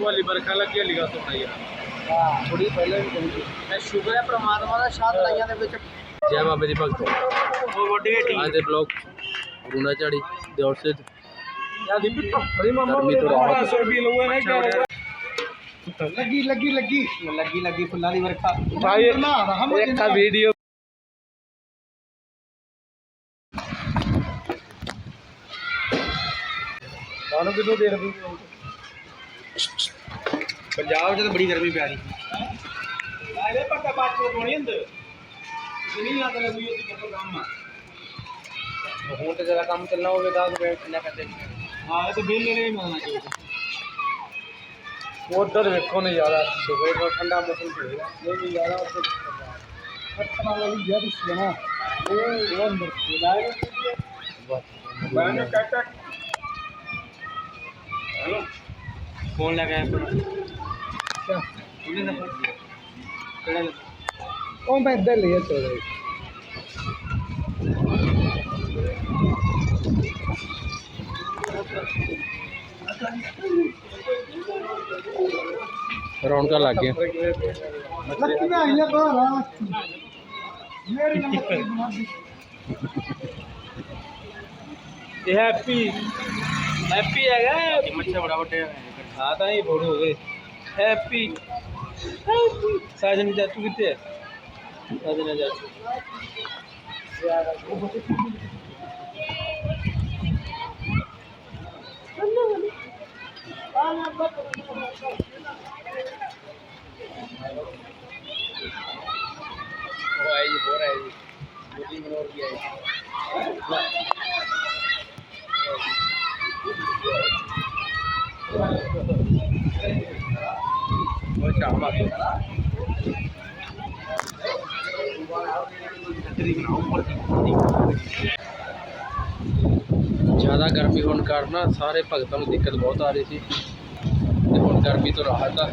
ਵਾਲੀ ਬਰਖਾ ਲੱਗੀ ਹਲੀ ਗਾ ਤੋਂ ਯਾਰ ਹਾਂ ਥੋੜੀ ਪਹਿਲਾਂ ਵੀ ਕਹੀ ਮੈਂ ਸ਼ੁਕਰ ਹੈ ਪ੍ਰਮਾਤਮਾ ਦਾ ਸ਼ਾਦ ਲਾਈਆਂ ਦੇ ਵਿੱਚ ਜੈ ਬਾਬੇ ਦੀ ਭਗਤੋ। ਉਹ ਵੱਡੀ ਢੀ ਅੱਜ ਦੇ ਬਲੌਗ ਰੂਨਾ ਝਾੜੀ ਦਿਉਰ ਸੇ ਯਾ ਦੀ ਪਿੱਟੋ ਗਰਮੀ ਤੋਂ ਰਾਹਤ ਰੁਪਏ ਲਊਗਾ ਨਾ ਕਿਆ ਲੱਗੀ ਲੱਗੀ ਲੱਗੀ। ਲੱਗੀ ਲੱਗੀ ਫੁੱਲਾਂ ਦੀ ਵਰਖਾ। ਭਾਈ ਇੱਕ ਵੀਡੀਓ ਤੁਹਾਨੂੰ ਕਿਦੋਂ ਦੇ ਰਹੀ ਪੰਜਾਬ 'ਚ ਤਾਂ ਬੜੀ ਗਰਮੀ ਪੈ ਰਹੀ। ਆਲੇ ਪੱਕਾ ਬਾਤ ਕੋਣੀ ਅੰਦਰ। ਨਹੀਂ ਆਤਾ ਲੱਗੂ ਇਹ ਕਿਹੜਾ ਕੰਮ ਆ। ਹੁਣ ਤੇ ਜਰਾ ਕੰਮ ਚੱਲਣਾ ਹੋਵੇ ਤਾਂ ਵੇਟ ਕਿੰਨਾ ਕਰਦੇ ਹਾਂ ਇਹ ਤਾਂ ਬਿੱਲ ਨਹੀਂ ਮਿਲਣਾ ਚਾਹੀਦਾ। ਉਧਰ ਵੇਖੋ ਨੇ ਜ਼ਿਆਦਾ ਸਵੇਰ ਨੂੰ ਠੰਡਾ ਮੌਸਮ ਹੋਏਗਾ ਨਹੀਂ ਵਾਲੀ ਮੈਂ ਕੱਟ ਹੈਲੋ। फ़ोन लगा है पड़ा ओ मैं इधर ले चल रही रौनक लग गए हैप्पी हैप्पी है बड़ा बड़े हाँ तो ही फोटो हो गए हैप्पी हैप्पी साजन चाचू कितने है साजन चाचू ਜ਼ਿਆਦਾ ਗਰਮੀ ਹੋਣ ਕਾਰਨ ਸਾਰੇ ਭਗਤਾਂ ਨੂੰ ਦਿੱਕਤ ਬਹੁਤ ਆ ਰਹੀ ਸੀ ਤੇ ਹੁਣ ਗਰਮੀ ਤੋਂ ਰਾਹਤ ਆ।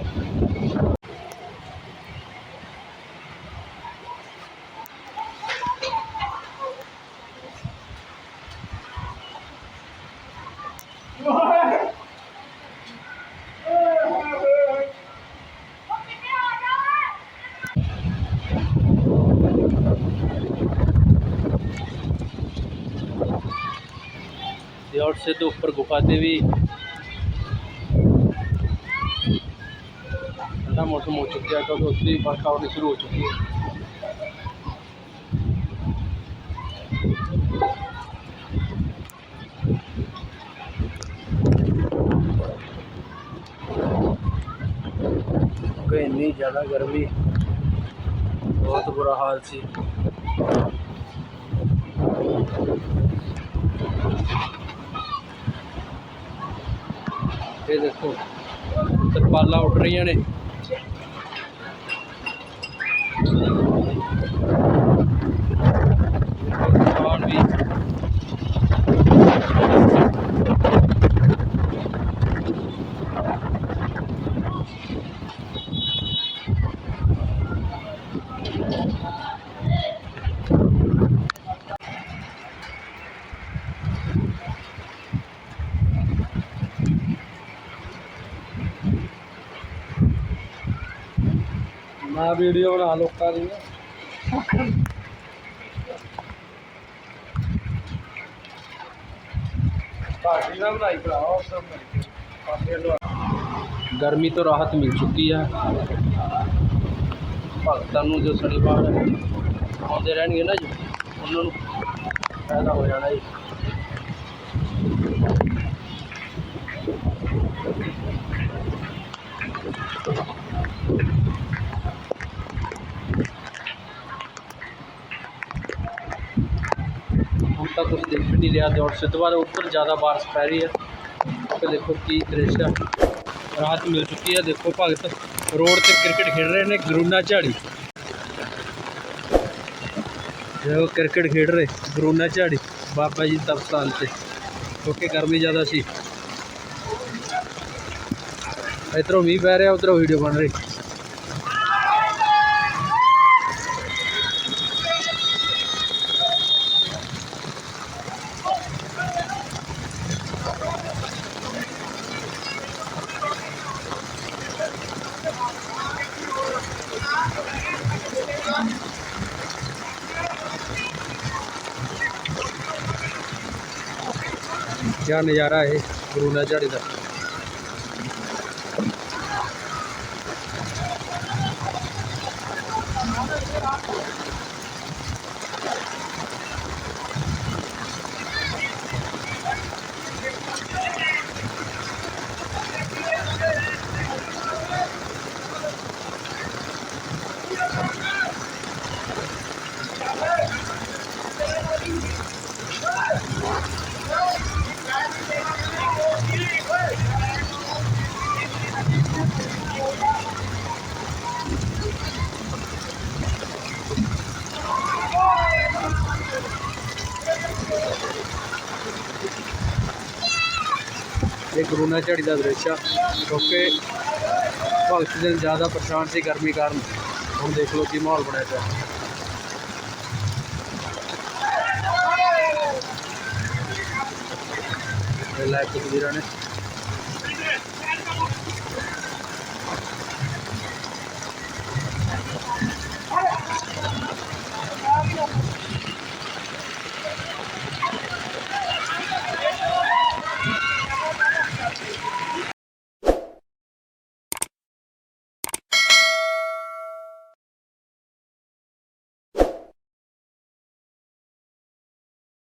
ਦਿਉਰ ਸੇ ਤੋਂ ਉੱਪਰ ਗੁਫਾ ਤੇ ਵੀ ਠੰਡਾ ਮੌਸਮ ਹੋ ਚੁੱਕਿਆ ਕਿਉਂਕਿ ਉੱਥੇ ਵੀ ਵਰਖਾ ਹੋਣੀ ਸ਼ੁਰੂ ਹੋ ਚੁੱਕੀ ਹੈ ਕਿਉਂਕਿ ਇੰਨੀ ਜ਼ਿਆਦਾ ਗਰਮੀ ਬਹੁਤ ਬੁਰਾ ਇਹ ਦੇਖੋ ਤਰਪਾਲਾਂ ਉੱਡ ਰਹੀਆਂ ਨੇ ਕਿਸਾਨ ਵੀ ਨਾ ਵੀਡੀਓ ਬਣਾ ਲੋਕਾਂ ਦੀ। ਭਾਜੀ ਨਾ ਬਣਾਈ ਭਰਾਵਾ ਉਸ ਤੋਂ ਪਾਸੇ ਲਵਾ ਗਰਮੀ ਤੋਂ ਰਾਹਤ ਮਿਲ ਚੁੱਕੀ ਆ। ਭਗਤਾਂ ਨੂੰ ਜੋ ਸੜੀਵਾਰ ਆਉਂਦੇ ਰਹਿਣਗੇ ਨਾ ਜੀ, ਉਹਨਾਂ ਨੂੰ ਫਾਇਦਾ ਹੋ ਜਾਣਾ ਜੀ। Thank you. ਤਾਂ ਕੁਝ ਦਿਖ ਵੀ ਨਹੀਂ ਰਿਹਾ ਦੌੜ ਸੇ ਤੋਂ ਬਾਅਦ ਉੱਪਰ ਜ਼ਿਆਦਾ ਬਾਰਿਸ਼ ਪੈ ਰਹੀ ਹੈ। ਤੇ ਦੇਖੋ ਕੀ ਦ੍ਰਿਸ਼ ਆ। ਰਾਹਤ ਮਿਲ ਚੁੱਕੀ ਹੈ। ਦੇਖੋ ਭਗਤ ਰੋਡ ਤੇ ਕ੍ਰਿਕਟ ਖੇਡ ਰਹੇ ਨੇ ਗਰੂਨਾ ਝਾੜੀ। ਦੇਖੋ ਕ੍ਰਿਕਟ ਖੇਡ ਰਹੇ ਗਰੂਨਾ ਝਾੜੀ ਬਾਬਾ ਜੀ ਦਸਤਾਨ ਤੇ। ਕਿਉਂਕਿ ਗਰਮੀ ਜ਼ਿਆਦਾ ਸੀ। ਇੱਧਰੋਂ ਮੀਂਹ ਪੈ ਰਿਹਾ, ਉਧਰੋਂ ਵੀਡੀਓ ਬਣ ਰਹੀ। ਜਾਂ ਨਜ਼ਾਰਾ ਇਹ ਗੁਰੂ ਨਾਨਕ ਝਾੜੀ ਦਾ। ਇਹ ਕਰੋਨਾ ਝੜੀ ਦਾ ਦ੍ਰਿਸ਼ ਆ, ਕਿਉਂਕਿ ਭਗਤ ਜਨ ਜ਼ਿਆਦਾ ਪਰੇਸ਼ਾਨ ਸੀ ਗਰਮੀ ਕਾਰਨ। ਹੁਣ ਦੇਖ ਲਓ ਕੀ ਮਾਹੌਲ ਬਣਿਆ ਪਿਆ। ਇਹ ਲਾਈਵ ਤਸਵੀਰਾਂ ਨੇ